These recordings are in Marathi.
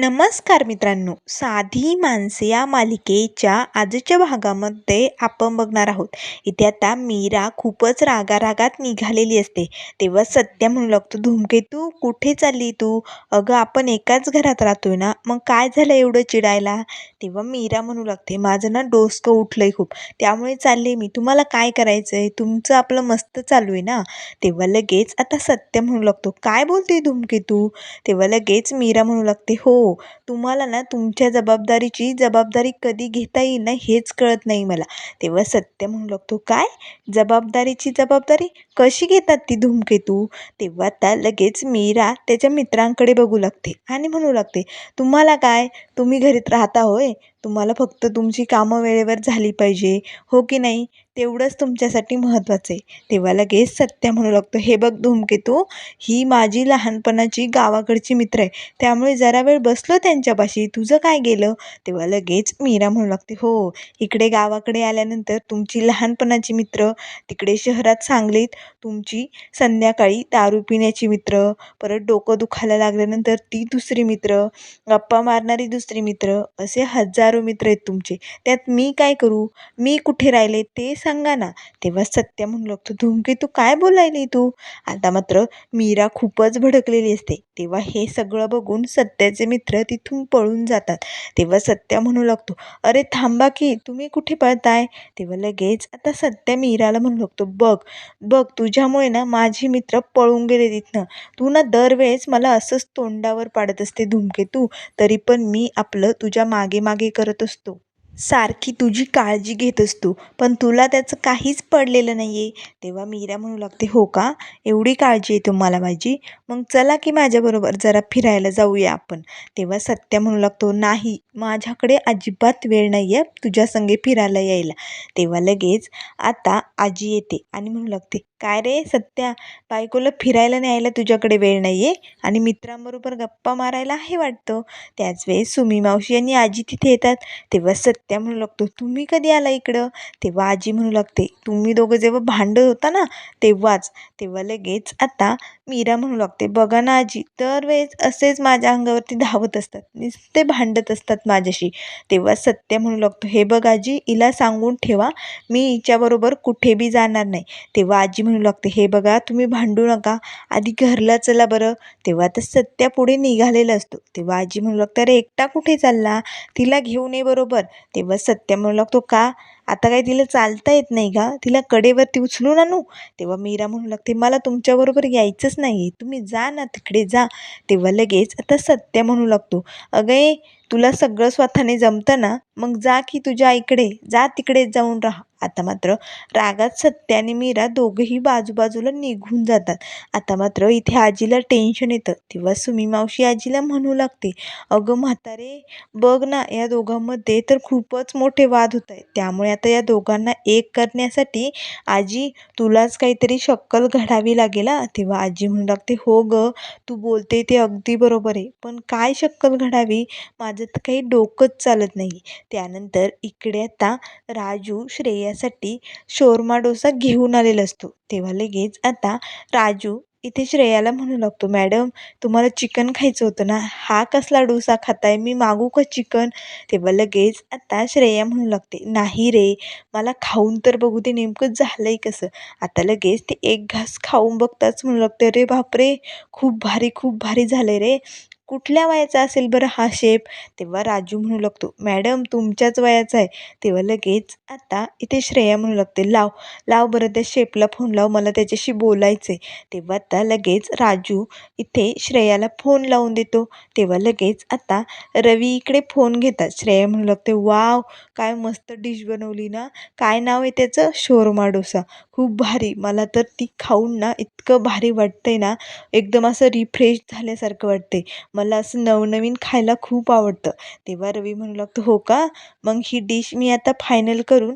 नमस्कार मित्रांनो. साधी माणसे या मालिकेच्या आजच्या भागामध्ये आपण बघणार आहोत. इथे आता मीरा खूपच रागारागात निघालेली असते. तेव्हा सत्या म्हणू लागतो धूमकेतू कुठे चालली तू? अगं आपण एकाच घरात राहतोय ना? मग काय झालं एवढं चिडायला? तेव्हा मीरा म्हणू लागते माझं ना डोसकं उठलंय खूप. त्यामुळे चालले मी. तुम्हाला काय करायचं आहे तुमचं आपलं मस्त चालू आहे ना? तेव्हा लगेच आता सत्य म्हणू लागतो काय बोलते धूमकेतू तेव्हा लगेच मीरा म्हणू लागते हो तुम्हाला ना तुमच्या जबाबदारीची जबाबदारी कधी घेता येईल ना हेच कळत नाही मला. तेव्हा सत्य म्हणू लागतो काय? जबाबदारीची जबाबदारी? कशी घेतात ती धूमकेतू तेव्हा त्या लगेच मीरा त्याच्या मित्रांकडे बघू लागते आणि म्हणू लागते तुम्हाला काय? तुम्ही घरीत राहता होय? तुम्हाला फक्त तुमची कामं वेळेवर झाली पाहिजे. हो की नाही? तेवढंच तुमच्यासाठी महत्त्वाचं आहे. तेव्हा लगेच सत्या म्हणू लागतो. हे बघ धूमकेतू ही माझी लहानपणाची गावाकडची मित्र आहे. त्यामुळे जरा वेळ बसलो त्यांच्यापाशी. तुझं काय गेलं? तेव्हा लगेच मीरा म्हणू लागते. हो इकडे गावाकडे आल्यानंतर तुमची लहानपणाची मित्र तिकडे शहरात सांगलीत तुमची संध्याकाळी दारू पिण्याची मित्र परत डोकं दुखायला लागल्यानंतर ती दुसरी मित्र गप्पा मारणारी दुसरी मित्र असे हजार मित्र आहेत तुमचे. त्यात मी काय करू? मी कुठे राहिले ते सांगा ना. तेव्हा सत्य म्हणू लागतो धुमके तू काय बोलायली तू? आता मात्र मीरा खूपच भडकलेली असते. तेव्हा हे सगळं बघून सत्याचे मित्र तिथून पळून जातात. तेव्हा सत्या म्हणू लागतो अरे थांबा की तुम्ही कुठे पळताय? तेव्हा लगेच आता सत्या मीराला म्हणू लागतो बघ बघ तुझ्यामुळे ना माझी मित्र पळून गेले तिथनं. तू ना दरवेळेस मला असंच तोंडावर पाडत असते धुमके तू. तरी पण मी आपलं तुझ्या मागे मागे करत असतो. सारखी तुझी काळजी घेत असतो पण तुला त्याचं काहीच पडलेलं नाही आहे तेव्हा मीरा म्हणू लागते हो का? एवढी काळजी आहे तुम्हाला माझी? मग चला की माझ्याबरोबर जरा फिरायला जाऊया आपण. तेव्हा सत्या म्हणू लागतो नाही माझ्याकडे अजिबात वेळ नाही आहे तुझ्या संगे फिरायला यायला. तेव्हा लगेच आता आजी येते आणि म्हणू लागते काय रे सत्या? बायकोला फिरायला न्यायला तुझ्याकडे वेळ नाही आहे आणि मित्रांबरोबर गप्पा मारायला आहे वाटतं? त्याच वेळेस सुमी मावशी आणि आजी तिथे येतात. तेव्हा सत्या म्हणू लागतो तुम्ही कधी आला इकडं? तेव्हा आजी म्हणू लागते तुम्ही दोघं जेव्हा भांडत होता ना तेव्हाच. तेव्हा लगेच आता मीरा म्हणू लागते बघा ना आजी दरवेळेस असेच माझ्या अंगावरती धावत असतात नुसते भांडत असतात माझ्याशी. तेव्हा सत्य म्हणू लागतो हे बघ आजी हिला सांगून ठेवा मी हिच्याबरोबर कुठे बी जाणार नाही. तेव्हा आजी म्हणू लागते हे बघा तुम्ही भांडू नका. आधी घरला चला बरं. तेव्हा तर सत्या पुढे निघालेला असतो. तेव्हा आजी म्हणू लागते अरे एकटा कुठे चालला? तिला घेऊन ये बरोबर. तेव्हा सत्या म्हणू लागतो का? आता काय तिला चालता येत नाही का? तिला कडेवरती उचलून आणू. तेव्हा मीरा म्हणू लागते मला तुमच्याबरोबर यायचंच नाही तुम्ही जा ना तिकडे जा. तेव्हा लगेच आता सत्य म्हणू लागतो अगं तुला सगळं स्वतःने जमतं ना मग जा की तुझ्या आईकडे जा तिकडे जाऊन राहा. आता मात्र रागात सत्य आणि मीरा दोघंही बाजूबाजूला निघून जातात. आता मात्र इथे आजीला टेन्शन येतं. तेव्हा सुमी मावशी आजीला म्हणू लागते अगं म्हातारे बघ ना या दोघांमध्ये तर खूपच मोठे वाद होत आहेत त्यामुळे आता या दोघांना एक करण्यासाठी आजी तुलाच काहीतरी शक्कल घडावी लागेल तेव्हा आजी म्हणू लागते हो ग तू बोलते ते अगदी बरोबर आहे. पण काय शक्कल घडावी? माझं माझं तर काही डोकंच चालत नाही त्यानंतर इकडे आता राजू श्रेयासाठी शोरमा डोसा घेऊन आलेला असतो. तेव्हा लगेच आता राजू इथे श्रेयाला म्हणू लागतो मॅडम तुम्हाला चिकन खायचं होतं ना? हा कसला डोसा खाताय? मी मागू का चिकन? तेव्हा लगेच आता श्रेया म्हणू लागते नाही रे मला खाऊन तर बघू ते नेमकं झालं आहे कसं? आता लगेच ते एक घास खाऊन बघताच म्हणू लागते रे बापरे खूप भारी खूप भारी झालं रे. कुठल्या वयाचा असेल बरं हा शेप तेव्हा राजू म्हणू लागतो मॅडम तुमच्याच वयाचा आहे. तेव्हा लगेच आता इथे श्रेया म्हणू लागते लाव लाव बरं त्या शेपला फोन लाव मला त्याच्याशी बोलायचं आहे तेव्हा आता लगेच राजू इथे श्रेयाला फोन लावून देतो. तेव्हा लगेच आता रवी इकडे फोन घेतात. श्रेया म्हणू लागते वाव काय मस्त डिश बनवली ना. काय नाव आहे त्याचं? शोरमा डोसा. खूप भारी. मला तर ती खाऊन ना इतकं भारी वाटतंय ना. एकदम असं रिफ्रेश झाल्यासारखं वाटते मला असं नवनवीन खायला खूप आवडतं. तेव्हा रवी म्हणू लागतो हो का? मग ही डिश मी आता फायनल करून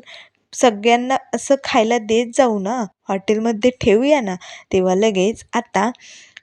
सगळ्यांना असं खायला देत जाऊ ना? हॉटेलमध्ये ठेवूया ना? तेव्हा लगेच आता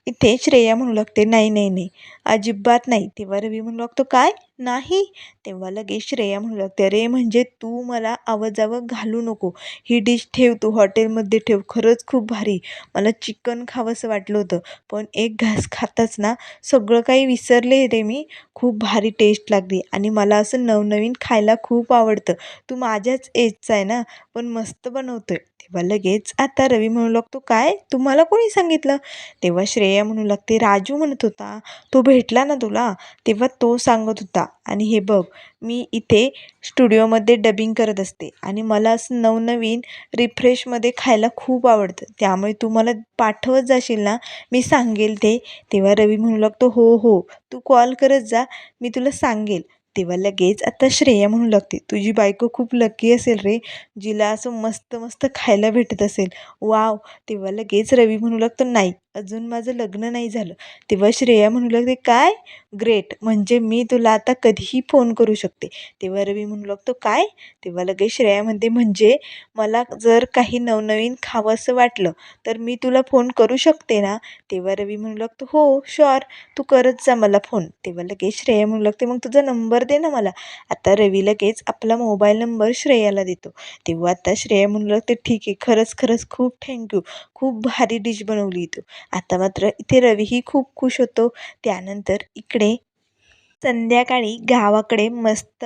इथे श्रेया म्हणू लागते नाही नाही नाही. अजिबात नाही. तेव्हा रवी म्हणू लागतो काय? नाही? तेव्हा लगेच श्रेया म्हणू लागते अरे म्हणजे तू मला आवाजावं घालू नको. ही डिश ठेव तू हॉटेलमध्ये ठेव. खरंच खूप भारी. मला चिकन खावंसं वाटलं होतं. पण एक घास खाताच ना सगळं काही विसरले रे मी. खूप भारी टेस्ट लागली आणि मला असं नवनवीन खायला खूप आवडतं. तू माझ्याच एजचा आहे ना पण मस्त बनवतो आहे तेव्हा लगेच आता रवी म्हणू लागतो काय? तुम्हाला कोणी सांगितलं? तेव्हा श्रेया म्हणू लागते राजू म्हणत होता. तो भेटला ना तुला? तेव्हा तो सांगत होता आणि हे बघ मी इथे स्टुडिओमध्ये डबिंग करत असते आणि मला असं नवनवीन रिफ्रेशमध्ये खायला खूप आवडतं. त्यामुळे तू मला पाठवत जाशील ना मी सांगेल ते. तेव्हा रवी म्हणू लागतो हो हो तू कॉल करत जा मी तुला सांगेल. तेव्हा लगेच आता श्रेया म्हणू लागते तुझी बायको खूप लकी असेल रे जिला असं मस्त मस्त खायला भेटत असेल. वाव. तेव्हा लगेच रवी म्हणू लागतो नाही अजून माझं लग्न नाही झालं. तेव्हा श्रेया म्हणू लागते काय? ग्रेट म्हणजे मी तुला आता कधीही फोन करू शकते. तेव्हा रवी म्हणू लागतो काय? तेव्हा लगेच श्रेया म्हणते म्हणजे मला जर काही नवनवीन खावंसं वाटलं तर मी तुला फोन करू शकते ना? तेव्हा रवी म्हणू लागतो हो शुअर तू करत जा मला फोन तेव्हा लगेच श्रेया म्हणू लागते मग तुझा नंबर दे ना मला. आता रवी लगेच आपला मोबाईल नंबर श्रेयाला देतो. तेव्हा आता श्रेया म्हणू लागते ठीक आहे खरंच खरंच खूप थँक्यू खूप भारी डिश बनवली तू. आता मात्र इथे रवीही खूप खुश होतो. त्यानंतर इकडे संध्याकाळी गावाकडे मस्त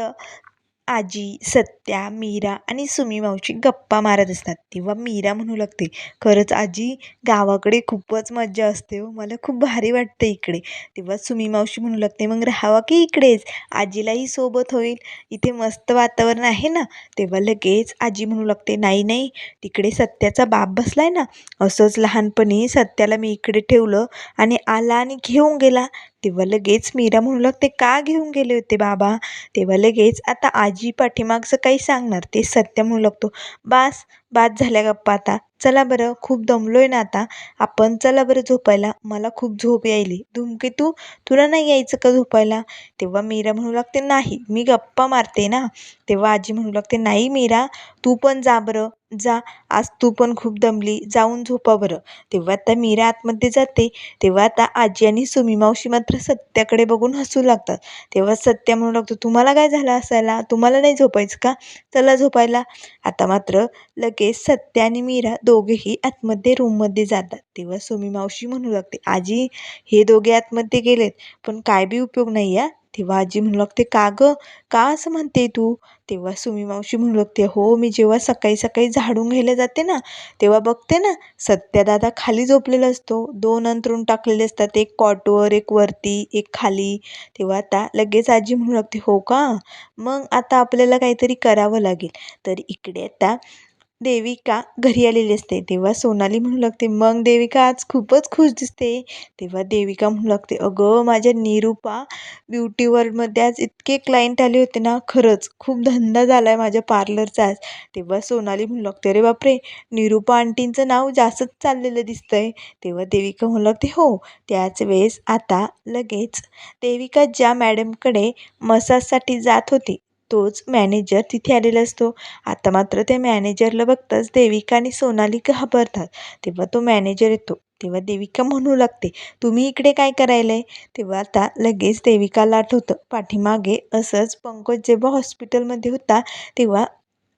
आजी सत्या मीरा आणि सुमी मावशी गप्पा मारत असतात. तेव्हा मीरा म्हणू लागते खरंच आजी गावाकडे खूपच मज्जा असते हो. मला खूप भारी वाटतं इकडे. तेव्हा सुमी मावशी म्हणू लागते मग राहावा की इकडेच? आजीलाही सोबत होईल. इथे मस्त वातावरण आहे ना? तेव्हा लगेच आजी म्हणू लागते नाही नाही. तिकडे सत्याचा बाप बसलाय ना? असंच लहानपणी सत्याला मी इकडे ठेवलं आणि आला आणि घेऊन गेला. तेव्हा लगेच मीरा म्हणू लागते का घेऊन गेले होते बाबा? तेव्हा लगेच आता आजी पाठीमागचं काही सांगणार ते सत्य म्हणू लागतो. बास बाद झाल्या गप्पा आता. चला बरं खूप दमलोय ना आता. आपण चला बरं झोपायला. मला खूप झोप यायली. धूमकेतू तुला नाही यायचं का झोपायला? तेव्हा मीरा म्हणू लागते नाही मी गप्पा मारते ना. तेव्हा आजी म्हणू लागते नाही मीरा तू पण जा बरं. जा. आज तू पण खूप दमली. जाऊन झोपा बरं. तेव्हा आता मीरा आतमध्ये जाते. तेव्हा आता आजी आणि सुमी मावशी मात्र सत्याकडे बघून हसू लागतात. तेव्हा सत्या म्हणू लागतो तुम्हाला काय झालं असायला? तुम्हाला नाही झोपायचं का? चला झोपायला. आता मात्र लगेच सत्या आणि मीरा दोघेही आतमध्ये रूममध्ये जातात. तेव्हा सुमी मावशी म्हणू लागते आजी हे दोघे आतमध्ये गेलेत पण काय बी उपयोग नाही या तेव्हा आजी म्हणू लागते का गं? का असं म्हणते तू? तेव्हा सुमी मावशी म्हणू लागते हो मी जेव्हा सकाळी सकाळी झाडून घ्यायला जाते ना तेव्हा बघते ना सत्यादादा खाली झोपलेला असतो. दोन अंतरून टाकलेले असतात एक कॉटवर एक वरती एक खाली. तेव्हा आता लगेच आजी म्हणू लागते हो का? मग आता आपल्याला काहीतरी करावं लागेल. तर इकडे आता देविका घरी आलेली असते. तेव्हा सोनाली म्हणू लागते मग देविका आज खूपच खुश दिसते. तेव्हा देविका म्हणू लागते अगं माझ्या निरूपा ब्युटी वर्ल्डमध्ये आज इतके क्लायंट आले होते ना खरंच खूप धंदा झाला आहे माझ्या पार्लरचा आज. तेव्हा सोनाली म्हणू लागते अरे बापरे निरूपा आंटींचं नाव जास्तच चाललेलं दिसतं आहे तेव्हा देविका म्हणू लागते हो त्याच वेळेस आता लगेच देविका ज्या मॅडमकडे मसाजसाठी जात होती तोच मॅनेजर तिथे आलेला असतो. आता मात्र त्या मॅनेजरला बघताच देविका आणि सोनाली घाबरतात. तेव्हा तो मॅनेजर येतो. तेव्हा देविका म्हणू लागते तुम्ही इकडे काय करायला आहे तेव्हा आता लगेच देविकाला आठवतं पाठीमागे असंच पंकज जेव्हा हॉस्पिटलमध्ये होता तेव्हा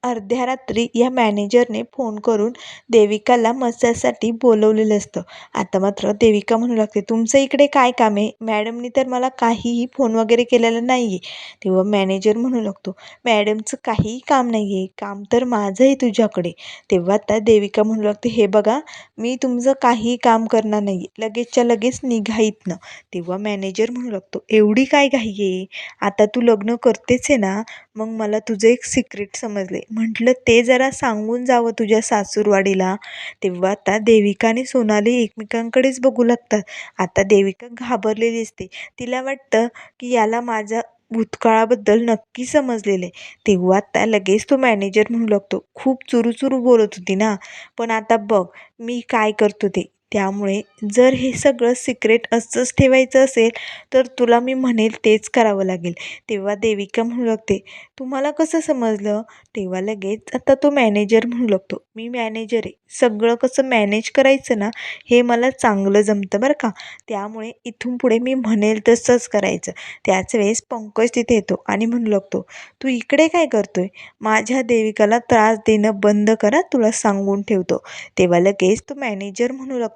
अर्ध्या रात्री या मॅनेजरने फोन करून देविकाला मसाजसाठी बोलवलेलं असतं. आता मात्र देविका म्हणू लागते तुमचं इकडे काय काम आहे? मॅडमनी तर मला काहीही फोन वगैरे केलेला नाही आहे तेव्हा मॅनेजर म्हणू लागतो मॅडमचं काहीही काम नाही आहे काम तर माझं आहे तुझ्याकडे. तेव्हा आता देविका म्हणू लागते हे बघा मी तुमचं काहीही काम करणार नाही लगेचच्या लगेच निघा इथनं. तेव्हा मॅनेजर म्हणू लागतो एवढी काय घाई आहे? आता तू लग्न करतेच आहे ना मग मला तुझं एक सिक्रेट समजले. म्हटलं ते जरा सांगून जावं तुझ्या सासूरवाडीला. तेव्हा आता देविका आणि सोनाली एकमेकांकडेच बघू लागतात. आता देविका घाबरलेली असते तिला वाटतं की याला माझा भूतकाळाबद्दल नक्की समजलेलं आहे. तेव्हा आता लगेच तो मॅनेजर म्हणू लागतो. खूप चुरूचुरू बोलत होती ना. पण आता बघ मी काय करतो ते. त्यामुळे जर हे सगळं सिक्रेट असंच ठेवायचं असेल तर तुला मी म्हणेल तेच करावं लागेल. तेव्हा देविका म्हणू लागते तुम्हाला कसं समजलं? तेव्हा लगेच आता तो मॅनेजर म्हणू लागतो मी मॅनेजर आहे. सगळं कसं मॅनेज करायचं ना हे मला चांगलं जमतं बरं का? त्यामुळे इथून पुढे मी म्हणेल तसंच करायचं. त्याच वेळेस पंकज तिथे येतो आणि म्हणू लागतो तू इकडे काय करतोय? माझ्या देविकाला त्रास देणं बंद करा तुला सांगून ठेवतो. तेव्हा लगेच तो मॅनेजर म्हणू लागतो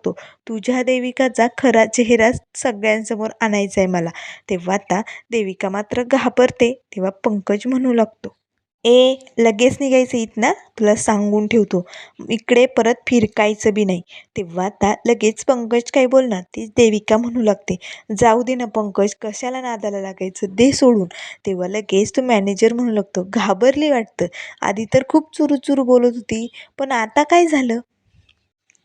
तुझ्या देविकाचा खरा चेहरा सगळ्यांसमोर आणायचा आहे मला. तेव्हा आता देविका मात्र घाबरते. तेव्हा पंकज म्हणू लागतो ए लगेच निघायचं इथनं? तुला सांगून ठेवतो. इकडे परत फिरकायचं बी नाही. तेव्हा आता लगेच पंकज काय बोलणार? ती देविका म्हणू लागते जाऊ दे ना पंकज कशाला नादाला लागायचं? दे सोडून. तेव्हा लगेच तो मॅनेजर म्हणू लागतो घाबरली वाटतं. आधी तर खूप चुरू चुरू बोलत होती पण आता काय झालं?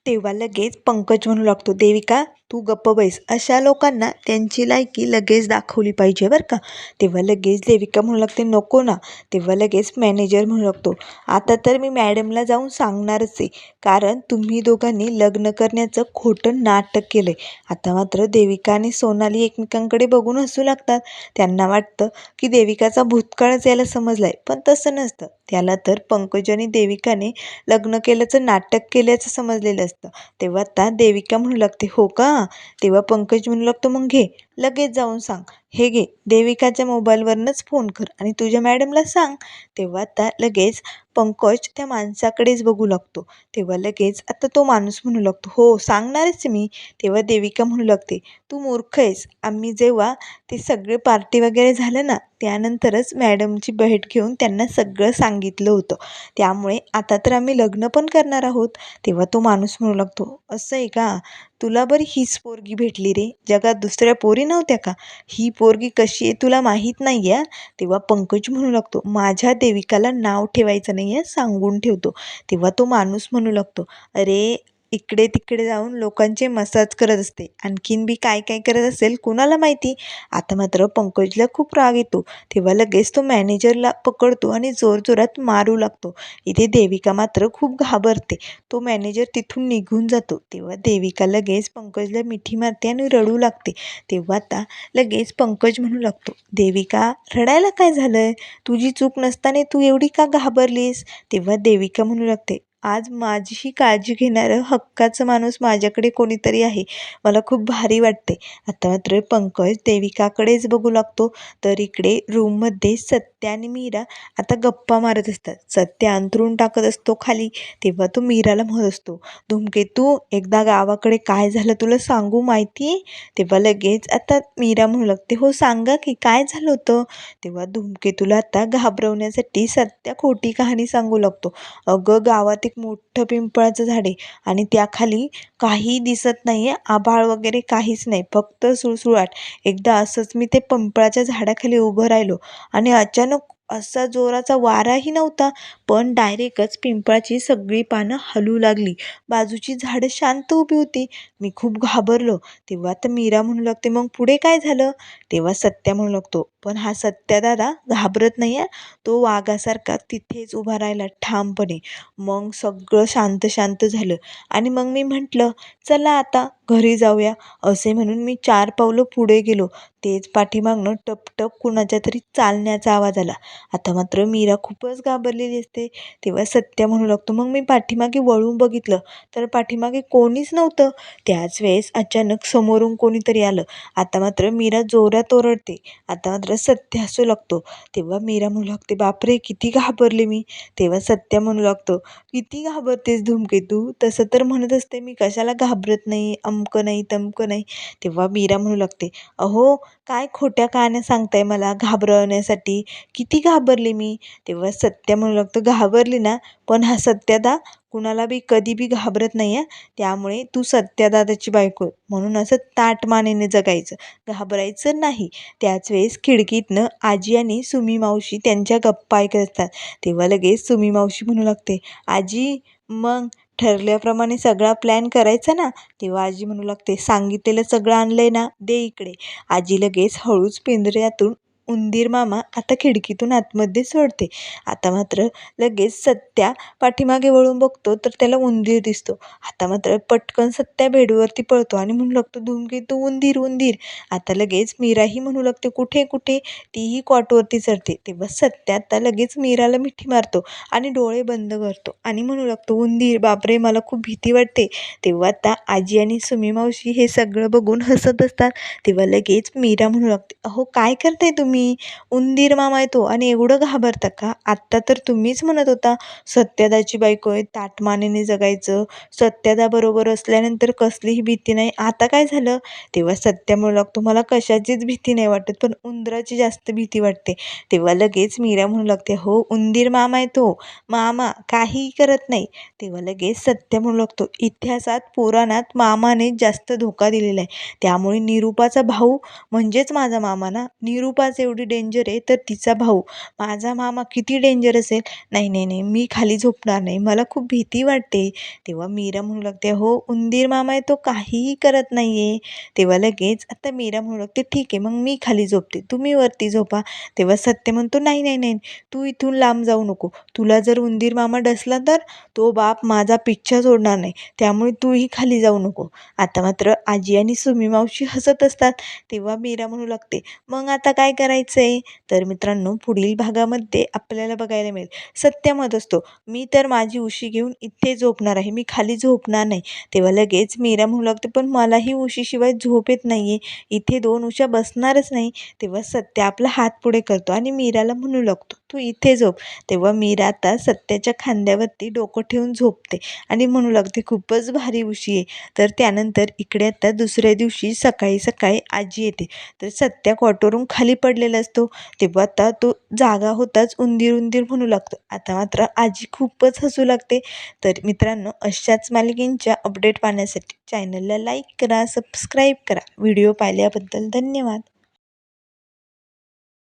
तेव्हा लगेच पंकज म्हणू लागतो देविका तू गप्प बैस. अशा लोकांना त्यांची लायकी लगेच दाखवली पाहिजे बरं का. तेव्हा लगेच देविका म्हणू लागते नको ना. तेव्हा लगेच मॅनेजर म्हणू लागतो आता तर मी मॅडमला जाऊन सांगणारच आहे. कारण तुम्ही दोघांनी लग्न करण्याचं खोटं नाटक केलं आहे आता मात्र देविका आणि सोनाली एकमेकांकडे बघून हसू लागतात. त्यांना वाटतं की देविकाचा भूतकाळच याला समजला आहे पण तसं नसतं. त्याला तर पंकज आणि देविकाने लग्न केल्याचं नाटक केल्याचं समजलेलं असतं. तेव्हा आता देविका म्हणू लागते हो का? तेव्हा पंकज म्हणू लागतो मग घे. लगेच जाऊन सांग. हे घे. देविकाच्या मोबाईलवरनंच फोन कर आणि तुझ्या मॅडमला सांग. तेव्हा आता लगेच पंकज त्या माणसाकडेच बघू लागतो. तेव्हा लगेच आता तो माणूस म्हणू लागतो हो सांगणारच मी. तेव्हा देविका म्हणू लागते तू मूर्ख आहेस. आम्ही जेव्हा ते सगळे पार्टी वगैरे झालं ना त्यानंतरच मॅडमची भेट घेऊन त्यांना सगळं सांगितलं होतं. त्यामुळे आता तर आम्ही लग्न पण करणार आहोत. तेव्हा तो माणूस म्हणू लागतो असं आहे का? तुला बरी हीच पोरगी भेटली रे? जगात दुसऱ्या पोरी नव्हत्या का? ही पोरगी कशी आहे तुला माहीत नाही आहे? तेव्हा पंकज म्हणू लागतो माझ्या देविकाला नाव ठेवायचं नाही आहे सांगून ठेवतो. तेव्हा तो माणूस म्हणू लागतो अरे इकडे तिकडे जाऊन लोकांचे मसाज करत असते. आणखीन बी काय काय करत असेल कुणाला माहिती? आता मात्र पंकजला खूप राग येतो. तेव्हा लगेच तो मॅनेजरला पकडतो आणि जोरजोरात मारू लागतो. इथे देविका मात्र खूप घाबरते. तो मॅनेजर तिथून निघून जातो. तेव्हा देविका लगेच पंकजला मिठी मारते आणि रडू लागते. तेव्हा आता लगेच पंकज म्हणू लागतो देविका रडायला काय झालं तुझी चूक नसताना तू एवढी का घाबरलीस? तेव्हा देविका म्हणू लागते आज माझीही काळजी घेणारं हक्काचं माणूस माझ्याकडे कोणीतरी आहे. मला खूप भारी वाटते. आता मात्र पंकज देविकाकडेच बघू लागतो. तर इकडे रूममध्ये सत्य आणि मीरा आता गप्पा मारत असतात. सत्य अंथरून टाकत असतो खाली तेव्हा तो मीराला म्हणत असतो धूमकेतू एकदा गावाकडे काय झालं तुला सांगू माहिती? आहे तेव्हा लगेच आता मीरा म्हणू लागते हो सांगा की काय झालं होतं? तेव्हा धूमकेतूला आता घाबरवण्यासाठी सत्या खोटी कहाणी सांगू लागतो. अगं गावात एक मोठं पिंपळाचं झाड आहे आणि त्याखाली काही दिसत नाही आहे आभाळ वगैरे काहीच नाही फक्त सुळसुळाट. एकदा असंच मी ते पिंपळाच्या झाडाखाली उभं राहिलो आणि अचानक असा जोराचा वाराही नव्हता पण डायरेक्टच पिंपळाची सगळी पानं हलू लागली. बाजूची झाडं शांत उभी होती. मी खूप घाबरलो. तेव्हा आता मीरा म्हणू लागते मग पुढे काय झालं? तेव्हा सत्या म्हणू लागतो पण हा सत्या दादा घाबरत नाही आहे तो वाघासारखा तिथेच उभा राहिला ठामपणे. मग सगळं शांत शांत झालं. आणि मग मी म्हटलं चला आता घरी जाऊया. असे म्हणून मी चार पावलं पुढे गेलो. तेच पाठीमागनं टपटप कुणाच्या तरी चालण्याचा आवाज आला. आता मात्र मीरा खूपच घाबरलेली असते. तेव्हा सत्या म्हणू लागतो मग मी पाठीमागे वळून बघितलं तर पाठीमागे कोणीच नव्हतं. त्याच वेळेस अचानक समोरून कोणीतरी आलं. आता मात्र मीरा जोरात ओरडते. आता मात्र सत्य हसू लागतो. तेव्हा मीरा म्हणू लागते बापरे किती घाबरले मी. तेव्हा सत्य म्हणू लागतो किती घाबरतेस धूमकेतू? तसं तर म्हणत असते मी कशाला घाबरत नाही अमकं नाही तमकं नाही. तेव्हा मीरा म्हणू लागते अहो काय खोट्या कहाण्या सांगताय मला घाबरवण्यासाठी? किती घाबरली मी? तेव्हा सत्य म्हणू लागतो घाबरली ना पण हा सत्यदा कुणाला बी कधी बी घाबरत नाही आहे त्यामुळे तू सत्यादादाची बायको म्हणून असं ताटमानेने जगायचं. घाबरायचं नाही. त्याच वेळेस खिडकीतनं आजी आणि सुमी मावशी त्यांच्या गप्पा ऐकत असतात. तेव्हा लगेच सुमी मावशी म्हणू लागते आजी मग ठरल्याप्रमाणे सगळा प्लॅन करायचा ना तेव्हा आजी म्हणू लागते सांगितलेलं सगळं आणलं आहे ना दे इकडे. आजी लगेच हळूच पिंजऱ्यातून उंदीर मामा आता खिडकीतून आतमध्ये सोडते. आता मात्र लगेच सत्या पाठीमागे वळून बघतो तर त्याला उंदीर दिसतो. आता मात्र पटकन सत्या बेडवरती पळतो आणि म्हणू लागतो धूमकेतू उंदीर उंदीर. आता लगेच मीराही म्हणू लागते कुठे कुठे? तीही कॉटवरती चढते. तेव्हा सत्या आता लगेच मीराला मिठी मारतो आणि डोळे बंद करतो आणि म्हणू लागतो उंदीर बापरे मला खूप भीती वाटते. तेव्हा आता आजी आणि सुमी मावशी हे सगळं बघून हसत असतात. तेव्हा लगेच मीरा म्हणू लागते अहो काय करताय तुम्ही? उंदीर मामा येतो आणि एवढं घाबरता का? आत्ता तर तुम्हीच म्हणत होता सत्यदाची बायको आहे ताटमानेने जगायचं. सत्यदाबरोबर असल्यानंतर कसलीही भीती नाही. आता काय झालं? तेव्हा सत्या म्हणू लागतो मला कशाचीच भीती नाही वाटत पण उंदराची जास्त भीती वाटते. तेव्हा लगेच मीरा म्हणू लागते हो उंदीर मामा आहे तो मामा काहीही करत नाही. तेव्हा लगेच सत्य म्हणू लागतो इतिहासात पुराणात मामाने जास्त धोका दिलेला आहे. त्यामुळे निरूपाचा भाऊ म्हणजेच माझा मामा ना? निरूपाचे एवढी डेंजर आहे तर तिचा भाऊ माझा मामा किती डेंजर असेल? नाही नाही नाही मी खाली झोपणार नाही. मला खूप भीती वाटते. तेव्हा मीरा म्हणू लागते हो उंदीर मामा आहे तो काहीही करत नाही आहे तेव्हा लगेच आता मीरा म्हणू लागते ठीक आहे मग मी खाली झोपते. तुम्ही वरती झोपा. तेव्हा सत्य म्हणतो नाही नाही नाही तू इथून लांब जाऊ नको. तुला जर उंदीर मामा डसला तर तो बाप माझा पिच्छा सोडणार नाही. त्यामुळे तूही खाली जाऊ नको. आता मात्र आजी आणि सुमी मावशी हसत असतात. तेव्हा मीरा म्हणू लागते मग आता काय करायचं? करायचं आहे तर मित्रांनो पुढील भागामध्ये आपल्याला बघायला मिळेल. सत्य मत असतो. मी तर माझी उशी घेऊन इथे झोपणार आहे. मी खाली झोपणार नाही. तेव्हा लगेच मीरा म्हणू लागते पण मलाही उशीशिवाय झोप येत नाही आहे इथे दोन उशा बसणारच नाही. तेव्हा सत्य आपला हात पुढे करतो आणि मीराला म्हणू लागतो तू इथे झोप. तेव्हा मीरा आता सत्याच्या खांद्यावरती डोकं ठेवून झोपते आणि म्हणू लागते खूपच भारी उशी आहे. तर त्यानंतर इकडे आता दुसऱ्या दिवशी सकाळी सकाळी आजी येते. तर सत्या कॉटवरून खाली पडलेला असतो. तेव्हा आता तो जागा होताच उंदीर उंदीर म्हणू लागतो. आता मात्र आजी खूपच हसू लागते. तर मित्रांनो अशाच मालिकेंच्या अपडेट पाहण्यासाठी चॅनलला लाईक करा सबस्क्राईब करा. व्हिडिओ पाहिल्याबद्दल धन्यवाद.